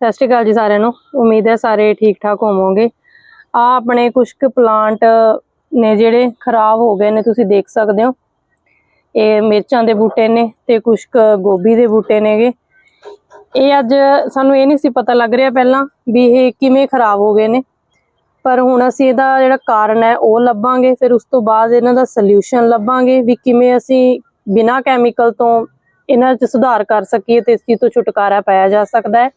ਸਤਿ ਸ਼੍ਰੀ ਅਕਾਲ ਜੀ ਸਾਰਿਆਂ ਨੂੰ। ਉਮੀਦ ਹੈ ਸਾਰੇ ਠੀਕ ਠਾਕ ਹੋਵੋਗੇ। ਆ ਆਪਣੇ ਕੁਝ ਕੁ ਪਲਾਂਟ ਨੇ ਜਿਹੜੇ ਖਰਾਬ ਹੋ ਗਏ ਨੇ, ਤੁਸੀਂ ਦੇਖ ਸਕਦੇ ਹੋ। ਇਹ ਮਿਰਚਾਂ ਦੇ ਬੂਟੇ ਨੇ ਤੇ ਕੁਝ ਕੁ ਗੋਭੀ ਦੇ ਬੂਟੇ ਨੇਗੇ। ਇਹ ਅੱਜ ਸਾਨੂੰ ਇਹ ਨਹੀਂ ਸੀ ਪਤਾ ਲੱਗ ਰਿਹਾ ਪਹਿਲਾਂ ਵੀ ਇਹ ਕਿਵੇਂ ਖਰਾਬ ਹੋ ਗਏ ਨੇ। ਪਰ ਹੁਣ ਅਸੀਂ ਇਹਦਾ ਜਿਹੜਾ ਕਾਰਨ ਹੈ, ਉਹ ਲੱਭਾਂਗੇ। ਫਿਰ ਉਸ ਤੋਂ ਬਾਅਦ ਇਹਨਾਂ ਦਾ ਸੋਲੂਸ਼ਨ ਲੱਭਾਂਗੇ ਵੀ ਕਿਵੇਂ ਅਸੀਂ ਬਿਨਾਂ ਕੈਮੀਕਲ ਤੋਂ ਇਹਨਾਂ 'ਚ ਸੁਧਾਰ ਕਰ ਸਕੀਏ ਤੇ ਇਸ ਚੀਜ਼ ਤੋਂ ਛੁਟਕਾਰਾ ਪਾਇਆ ਜਾ ਸਕਦਾ ਹੈ।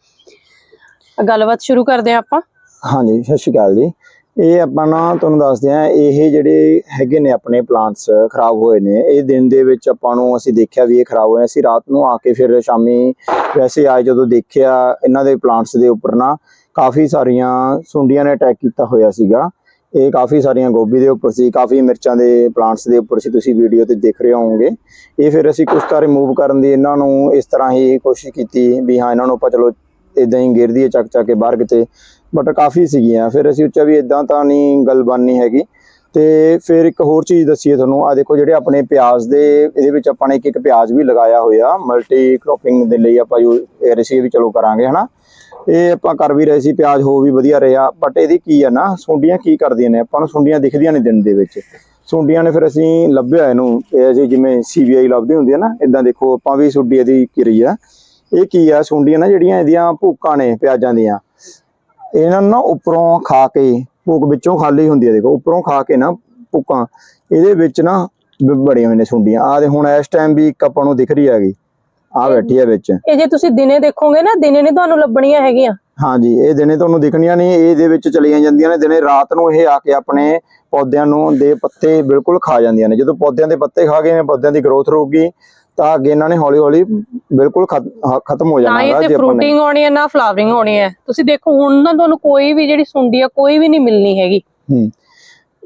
ਗੱਲਬਾਤ ਸ਼ੁਰੂ ਕਰਦੇ ਹਾਂ ਆਪਾਂ। ਹਾਂਜੀ, ਸਤਿ ਸ਼੍ਰੀ ਅਕਾਲ ਜੀ। ਇਹ ਆਪਾਂ ਨਾ ਤੁਹਾਨੂੰ ਦੱਸਦੇ ਆ ਇਹ ਜਿਹੜੇ ਹੈਗੇ ਨੇ ਆਪਣੇ ਪਲਾਂਟਸ ਖਰਾਬ ਹੋਏ ਨੇ, ਇਹ ਦਿਨ ਦੇ ਵਿੱਚ ਆਪਾਂ ਨੂੰ ਅਸੀਂ ਦੇਖਿਆ ਵੀ ਇਹ ਖਰਾਬ ਹੋਏ ਅਸੀਂ ਰਾਤ ਨੂੰ ਆ ਕੇ ਫਿਰ ਸ਼ਾਮੀ ਵੈਸੇ ਆਏ ਜਦੋਂ ਦੇਖਿਆ ਇਹਨਾਂ ਦੇ ਪਲਾਂਟਸ ਦੇ ਉੱਪਰ ਨਾ ਕਾਫੀ ਸਾਰੀਆਂ ਸੁੰਡੀਆਂ ਨੇ ਅਟੈਕ ਕੀਤਾ ਹੋਇਆ ਸੀਗਾ। ਇਹ ਕਾਫੀ ਸਾਰੀਆਂ ਗੋਭੀ ਦੇ ਉੱਪਰ ਸੀ, ਕਾਫੀ ਮਿਰਚਾਂ ਦੇ ਪਲਾਂਟਸ ਦੇ ਉੱਪਰ ਸੀ। ਤੁਸੀਂ ਵੀਡੀਓ ਤੇ ਦੇਖ ਰਹੇ ਹੋਵੋਗੇ। ਇਹ ਫਿਰ ਅਸੀਂ ਕੁਝ ਤਾਂ ਰਿਮੂਵ ਕਰਨ ਦੀ ਇਹਨਾਂ ਨੂੰ ਇਸ ਤਰ੍ਹਾਂ ਹੀ ਕੋਸ਼ਿਸ਼ ਕੀਤੀ ਵੀ ਹਾਂ, ਇਹਨਾਂ ਨੂੰ ਆਪਾਂ ਚਲੋ ਇਦਾਂ ਹੀ ਗਿਰ ਹੈ ਚੱਕ ਚੱਕ ਕੇ ਬਾਹਰ ਕਿਤੇ ਬਟ ਕਾਫੀ ਸੀਗੀਆਂ। ਫਿਰ ਅਸੀਂ ਉੱਚਾ ਵੀ ਇਦਾਂ ਤਾਂ ਨਹੀਂ ਗੱਲ ਬਣਨੀ ਹੈਗੀ। ਤੇ ਫਿਰ ਇੱਕ ਹੋਰ ਚੀਜ਼ ਦੱਸੀਏ ਤੁਹਾਨੂੰ। ਆ ਦੇਖੋ ਜਿਹੜੇ ਆਪਣੇ ਪਿਆਜ਼ ਦੇ, ਇਹਦੇ ਵਿੱਚ ਆਪਾਂ ਨੇ ਇੱਕ ਇੱਕ ਪਿਆਜ਼ ਵੀ ਲਗਾਇਆ ਹੋਇਆ। ਮਲਟੀ ਕ੍ਰੋਪਿੰਗ ਦੇ ਲਈ ਆਪਾਂ ਯੂ ਰਿਸੀਵ ਵੀ ਚਲੋ ਕਰਾਂਗੇ, ਹਨਾ? ਇਹ ਆਪਾਂ ਕਰ ਵੀ ਰਹੇ ਸੀ, ਪਿਆਜ਼ ਹੋ ਵੀ ਵਧੀਆ ਰਿਹਾ। ਬਟ ਇਹਦੀ ਕੀ ਆ ਨਾ, ਸੁੰਡੀਆਂ ਕੀ ਕਰਦੀਆਂ ਨੇ? ਆਪਾਂ ਨੂੰ ਸੁੰਡੀਆਂ ਦਿਖਦੀਆਂ ਨੇ ਦਿਨ ਦੇ ਵਿੱਚ। ਸੁੰਡੀਆਂ ਨੇ ਫਿਰ ਅਸੀਂ ਲੱਭਿਆ ਇਹਨੂੰ। ਇਹ ਅਸੀਂ ਜਿਵੇਂ ਸੀਬੀਆਈ ਲੱਭਦੀ ਹੁੰਦੀ ਹੈ ਨਾ ਇਦਾਂ ਦੇਖੋ ਆਪਾਂ ਵੀ ਸੁੰਡੀ ਇਹਦੀ ਕਿਰੀ ਆ। ਇਹ ਕੀ ਆ ਸੁੰਡੀਆਂ ਨਾ ਜਿਹੜੀਆਂ ਇਹਦੀਆਂ ਭੂਕਾਂ ਨੇ ਪਿਆਜ਼ਾਂ ਦੀਆਂ। ਇਹਨਾਂ ਨੂੰ ਨਾ ਉੱਪਰੋਂ ਖਾ ਕੇ ਭੂਕ ਵਿੱਚੋਂ ਖਾਲੀ ਹੁੰਦੀ ਹੈ ਦੇਖੋ ਉੱਪਰੋਂ ਖਾ ਕੇ ਨਾ ਭੂਕਾਂ। ਇਹਦੇ ਵਿੱਚ ਨਾ ਬੜੀਆਂ ਹੋਈਆਂ ਨੇ ਸੁੰਡੀਆਂ। ਆ ਦੇ ਹੁਣ ਇਸ ਟਾਈਮ ਵੀ ਇੱਕ ਆਪਾਂ ਨੂੰ ਦਿਖ ਰਹੀ ਹੈਗੀ। ਆ ਬੈਠੀ ਹੈ ਵਿੱਚ। ਇਹ ਜੇ ਤੁਸੀਂ ਦਿਨੇ ਦੇਖੋਗੇ ਨਾ ਦਿਨੇ ਨਹੀਂ ਤੁਹਾਨੂੰ ਲੱਭਣੀਆਂ ਹੈਗੀਆਂ। ਹਾਂਜੀ ਇਹ ਦਿਨੇ ਤੁਹਾਨੂੰ ਦਿਖਣੀਆਂ ਨਹੀਂ ਇਹਦੇ ਵਿੱਚ ਚਲੀਆਂ ਜਾਂਦੀਆਂ ਨੇ। ਦਿਨੇ ਰਾਤ ਨੂੰ ਇਹ ਆ ਕੇ ਆਪਣੇ ਪੌਦਿਆਂ ਨੂੰ ਦੇ ਪੱਤੇ ਬਿਲਕੁਲ ਖਾ ਜਾਂਦੀਆਂ ਨੇ। ਜਦੋਂ ਪੌਦਿਆਂ ਦੇ ਪੱਤੇ ਖਾ ਗਏ ਨੇ ਪੌਦਿਆਂ ਦੀ ਗਰੋਥ ਰੁਕੇਗੀ ਤਾਂ ਅੱਗੇ ਇਹਨਾਂ ਨੇ ਹੌਲੀ ਹੌਲੀ ਬਿਲਕੁਲ ਖਤ- ਹ- ਖਤਮ ਹੋ ਜਾਣਾ ਤੇ ਜੇ ਫਰੂਟਿੰਗ ਹੋਣੀ ਹੈ ਨਾ ਫਲਾਵਰਿੰਗ ਹੋਣੀ ਹੈ। ਤੁਸੀਂ ਦੇਖੋ ਹੁਣ ਨਾ ਤੁਹਾਨੂੰ ਕੋਈ ਵੀ ਜਿਹੜੀ ਸੁੰਡੀ ਆ ਕੋਈ ਵੀ ਨਹੀਂ ਮਿਲਣੀ ਹੈਗੀ। ਹੂੰ।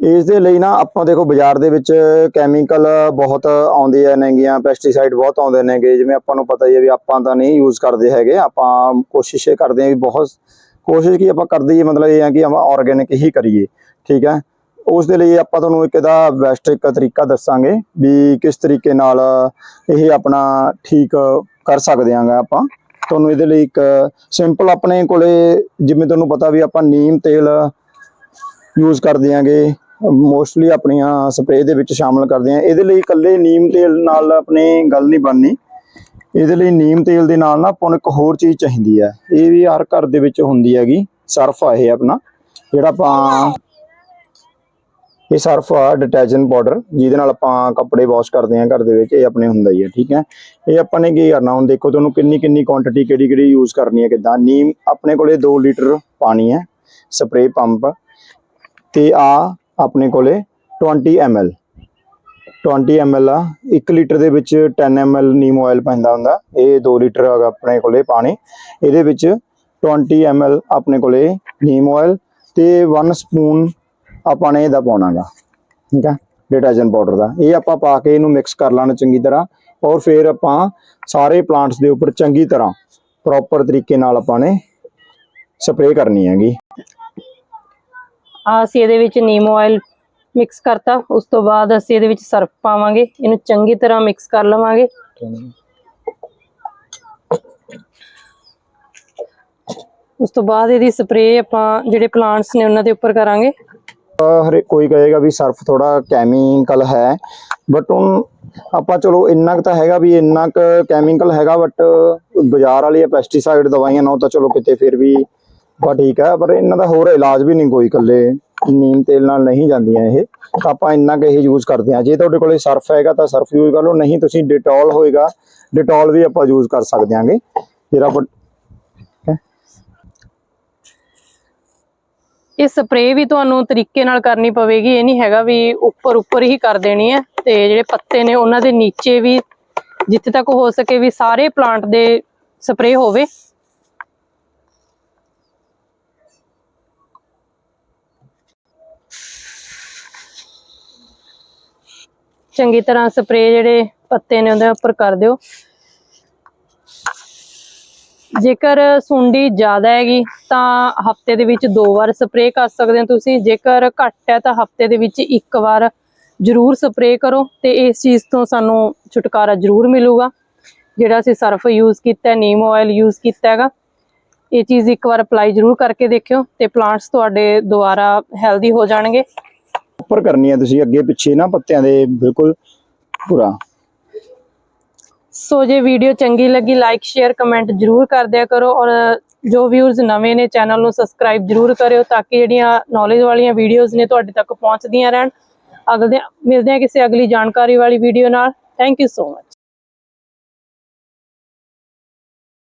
ਇਸ ਦੇ ਲਈ ਨਾ ਆਪਾਂ ਦੇਖੋ ਬਾਜ਼ਾਰ ਦੇ ਵਿੱਚ ਕੈਮੀਕਲ ਬਹੁਤ ਆਉਂਦੇ ਆ ਨੇਗੀਆਂ ਪੈਸਟੀਸਾਈਡ ਬਹੁਤ ਆਉਂਦੇ ਨੇਗੇ। ਜਿਵੇਂ ਆਪਾਂ ਨੂੰ ਪਤਾ ਹੀ ਹੈ ਵੀ ਆਪਾਂ ਤਾਂ ਨਹੀਂ ਯੂਜ਼ ਕਰਦੇ ਹੈਗੇ। ਆਪਾਂ ਕੋਸ਼ਿਸ਼ ਕਰਦੇ ਹਾਂ ਵੀ ਬਹੁਤ ਕੋਸ਼ਿਸ਼ ਕੀ ਆਪਾਂ ਕਰਦੇ ਹੀ ਮਤਲਬ ਇਹ ਆ ਕਿ ਆਪਾਂ ਆਰਗੇਨਿਕ ਹੀ ਕਰੀਏ। ਠੀਕ ਹੈ? ਉਸ ਦੇ ਲਈ ਆਪਾਂ ਤੁਹਾਨੂੰ ਇੱਕ ਇਹਦਾ ਬੈਸਟ ਇੱਕ ਤਰੀਕਾ ਦੱਸਾਂਗੇ ਵੀ ਕਿਸ ਤਰੀਕੇ ਨਾਲ ਇਹ ਆਪਣਾ ਠੀਕ ਕਰ ਸਕਦੇ ਆਂਗਾ ਆਪਾਂ। ਤੁਹਾਨੂੰ ਇਹਦੇ ਲਈ ਇੱਕ ਸਿੰਪਲ ਆਪਣੇ ਕੋਲੇ ਜਿਵੇਂ ਤੁਹਾਨੂੰ ਪਤਾ ਵੀ ਆਪਾਂ ਨੀਮ ਤੇਲ ਯੂਜ਼ ਕਰਦੇ ਆਂਗੇ ਮੋਸਟਲੀ ਆਪਣੀਆਂ ਸਪਰੇਅ ਦੇ ਵਿੱਚ ਸ਼ਾਮਲ ਕਰਦੇ ਆ ਇਹਦੇ ਲਈ ਇਕੱਲੇ ਨੀਮ ਤੇਲ ਨਾਲ ਆਪਣੇ ਗੱਲ ਨਹੀਂ ਬਣਨੀ। ਇਹਦੇ ਲਈ ਨੀਮ ਤੇਲ ਦੇ ਨਾਲ ਨਾ ਆਪਾਂ ਨੂੰ ਇੱਕ ਹੋਰ ਚੀਜ਼ ਚਾਹੀਦੀ ਹੈ। ਇਹ ਵੀ ਹਰ ਘਰ ਦੇ ਵਿੱਚ ਹੁੰਦੀ ਹੈਗੀ, ਸਰਫ ਆ ਇਹ ਆਪਣਾ, ਜਿਹੜਾ ਆਪਾਂ ਇਹ ਸਰਫ ਆ ਡਿਟਰਜੈਂਟ ਪਾਊਡਰ ਜਿਹਦੇ ਨਾਲ ਆਪਾਂ ਕੱਪੜੇ ਵਾਸ਼ ਕਰਦੇ ਆ ਘਰ ਦੇ ਵਿੱਚ, ਇਹ ਆਪਣੇ ਹੁੰਦਾ ਹੀ ਹੈ, ਠੀਕ ਹੈ? ਇਹ ਆਪਾਂ ਨੇ ਕੀ ਕਰਨਾ, ਹੁਣ ਦੇਖੋ ਤੁਹਾਨੂੰ ਕਿੰਨੀ ਕਿੰਨੀ ਕੁਆਂਟੀਟੀ ਕਿਹੜੀ ਕਿਹੜੀ ਯੂਜ਼ ਕਰਨੀ ਹੈ, ਕਿਦਾਂ? ਨੀਮ, ਆਪਣੇ ਕੋਲੇ 2 ਲੀਟਰ ਪਾਣੀ ਹੈ ਸਪਰੇਅ ਪੰਪ ਤੇ ਆ ਆਪਣੇ ਕੋਲੇ 20 ml 20 ml ਆ 1 ਲੀਟਰ ਦੇ ਵਿੱਚ 10 ml ਨੀਮ ਆਇਲ ਪੈਂਦਾ ਹੁੰਦਾ, ਇਹ 2 ਲੀਟਰ ਹੈਗਾ ਆਪਣੇ ਕੋਲੇ ਪਾਣੀ, ਇਹਦੇ ਵਿੱਚ 20 ml ਆਪਣੇ ਕੋਲੇ ਨੀਮ ਆਇਲ ਤੇ 1 ਸਪੂਨ ਆਪਾਂ ਨੇ ਇਹਦਾ ਪਾਉਣਾਗਾ ਠੀਕ ਹੈ ਡਿਟਰਜੈਂਟ ਪਾਊਡਰ ਦਾ। ਇਹ ਆਪਾਂ ਪਾ ਕੇ ਇਹਨੂੰ ਮਿਕਸ ਕਰ ਲੈਣਾ ਚੰਗੀ ਤਰ੍ਹਾਂ, ਔਰ ਫਿਰ ਆਪਾਂ ਸਾਰੇ ਪਲਾਂਟਸ ਦੇ ਉੱਪਰ ਚੰਗੀ ਤਰ੍ਹਾਂ ਪ੍ਰੋਪਰ ਤਰੀਕੇ ਨਾਲ ਆਪਾਂ ਨੇ ਸਪਰੇਅ ਕਰਨੀ ਹੈਗੀ। ਆ ਅਸੀਂ ਇਹਦੇ ਵਿੱਚ ਨੀਮ ਆਇਲ ਮਿਕਸ ਕਰਤਾ, ਉਸ ਤੋਂ ਬਾਅਦ ਅਸੀਂ ਇਹਦੇ ਵਿੱਚ ਸਰਫ ਪਾਵਾਂਗੇ, ਇਹਨੂੰ ਚੰਗੀ ਤਰ੍ਹਾਂ ਮਿਕਸ ਕਰ ਲਵਾਂਗੇ। ਉਸ ਤੋਂ ਬਾਅਦ ਇਹਦੀ ਸਪਰੇਅ ਆਪਾਂ ਜਿਹੜੇ ਪਲਾਂਟਸ ਨੇ ਉਹਨਾਂ ਦੇ ਉੱਪਰ ਕਰਾਂਗੇ। ਹਰੇ ਕੋਈ ਕਹੇਗਾ ਵੀ ਸਰਫ ਥੋੜਾ ਕੈਮੀਕਲ ਹੈ ਬਟ ਹੁਣ ਆਪਾਂ ਚਲੋ ਇੰਨਾ ਕੁ ਤਾਂ ਹੈਗਾ ਵੀ ਇੰਨਾ ਕੁ ਕੈਮੀਕਲ ਹੈਗਾ ਬਟ ਬਾਜ਼ਾਰ ਵਾਲੀ ਪੈਸਟੀਸਾਈਡ ਦਵਾਈਆਂ ਨਾਲ ਤਾਂ ਚਲੋ ਕਿਤੇ ਫਿਰ ਵੀ ਬਾ ਠੀਕ ਹੈ, ਪਰ ਇਹਨਾਂ ਦਾ ਹੋਰ ਇਲਾਜ ਵੀ ਨਹੀਂ ਕੋਈ ਇਕੱਲੇ, ਨੀਮ ਤੇਲ ਨਾਲ ਨਹੀਂ ਜਾਂਦੀਆਂ ਇਹ, ਤਾਂ ਆਪਾਂ ਇੰਨਾ ਕੁ ਇਹ ਯੂਜ਼ ਕਰਦੇ ਹਾਂ। ਜੇ ਤੁਹਾਡੇ ਕੋਲੇ ਸਰਫ ਹੈਗਾ ਤਾਂ ਸਰਫ ਯੂਜ਼ ਕਰ ਲਓ, ਨਹੀਂ ਤੁਸੀਂ ਡਿਟੋਲ ਹੋਏਗਾ ਡਿਟੋਲ ਵੀ ਆਪਾਂ ਯੂਜ਼ ਕਰ ਸਕਦੇ ਹਾਂਗੇ। ਜਿਹੜਾ ਇਹ ਸਪਰੇਅ ਵੀ ਤੁਹਾਨੂੰ ਤਰੀਕੇ ਨਾਲ ਕਰਨੀ ਪਵੇਗੀ, ਇਹ ਨਹੀਂ ਹੈਗਾ ਵੀ ਉੱਪਰ ਉੱਪਰ ਹੀ ਕਰ ਦੇਣੀ ਹੈ ਤੇ ਜਿਹੜੇ ਪੱਤੇ ਨੇ ਉਹਨਾਂ ਦੇ ਨੀਚੇ ਵੀ ਜਿੱਥੇ ਤੱਕ ਹੋ ਸਕੇ ਵੀ ਸਾਰੇ ਪਲਾਂਟ ਦੇ ਸਪਰੇ ਹੋਵੇ। ਚੰਗੀ ਤਰ੍ਹਾਂ ਸਪਰੇ ਜਿਹੜੇ ਪੱਤੇ ਨੇ ਉਹਦੇ ਉੱਪਰ ਕਰ ਦਿਓ। ਜੇਕਰ ਸੁੰਡੀ ਜ਼ਿਆਦਾ ਹੈਗੀ ਤਾਂ ਹਫ਼ਤੇ ਦੇ ਵਿੱਚ ਦੋ ਵਾਰ ਸਪਰੇਅ ਕਰ ਸਕਦੇ ਹੋ ਤੁਸੀਂ। ਜੇਕਰ ਘੱਟ ਹੈ ਤਾਂ ਹਫ਼ਤੇ ਦੇ ਵਿੱਚ ਇੱਕ ਵਾਰ ਜ਼ਰੂਰ ਸਪਰੇਅ ਕਰੋ ਤੇ ਇਸ ਚੀਜ਼ ਤੋਂ ਸਾਨੂੰ ਛੁਟਕਾਰਾ ਜ਼ਰੂਰ ਮਿਲੂਗਾ। ਜਿਹੜਾ ਅਸੀਂ ਸਰਫ ਯੂਜ਼ ਕੀਤਾ ਹੈ, ਨੀਮ ਆਇਲ ਯੂਜ਼ ਕੀਤਾ ਹੈਗਾ ਇਹ ਚੀਜ਼ ਇੱਕ ਵਾਰ ਅਪਲਾਈ ਜ਼ਰੂਰ ਕਰਕੇ ਦੇਖਿਓ ਤੇ ਪਲਾਂਟਸ ਤੁਹਾਡੇ ਦੁਬਾਰਾ ਹੈਲਦੀ ਹੋ ਜਾਣਗੇ। ਉੱਪਰ ਕਰਨੀ ਹੈ ਤੁਸੀਂ ਅੱਗੇ ਪਿੱਛੇ ਨਾ ਪੱਤਿਆਂ ਦੇ ਬਿਲਕੁਲ ਪੂਰਾ। ਸੋ ਜੇ ਵੀਡੀਓ ਚੰਗੀ ਲੱਗੀ ਲਾਈਕ ਸ਼ੇਅਰ ਕਮੈਂਟ ਜਰੂਰ ਕਰ ਦਿਆ ਕਰੋ ਔਰ ਜੋ ਵਿਊਅਰਸ ਨਵੇਂ ਨੇ ਚੈਨਲ ਨੂੰ ਸਬਸਕ੍ਰਾਈਬ ਜਰੂਰ ਕਰਿਓ ਤਾਂ ਕਿ ਜਿਹੜੀਆਂ ਨੌਲੇਜ ਵਾਲੀਆਂ ਵੀਡੀਓਜ਼ ਨੇ ਤੁਹਾਡੇ ਤੱਕ ਪਹੁੰਚਦੀਆਂ ਰਹਿਣ। ਅਗਲੇ ਮਿਲਦੇ ਹਾਂ ਕਿਸੇ ਅਗਲੀ ਜਾਣਕਾਰੀ ਵਾਲੀ ਵੀਡੀਓ ਨਾਲ। Thank you so much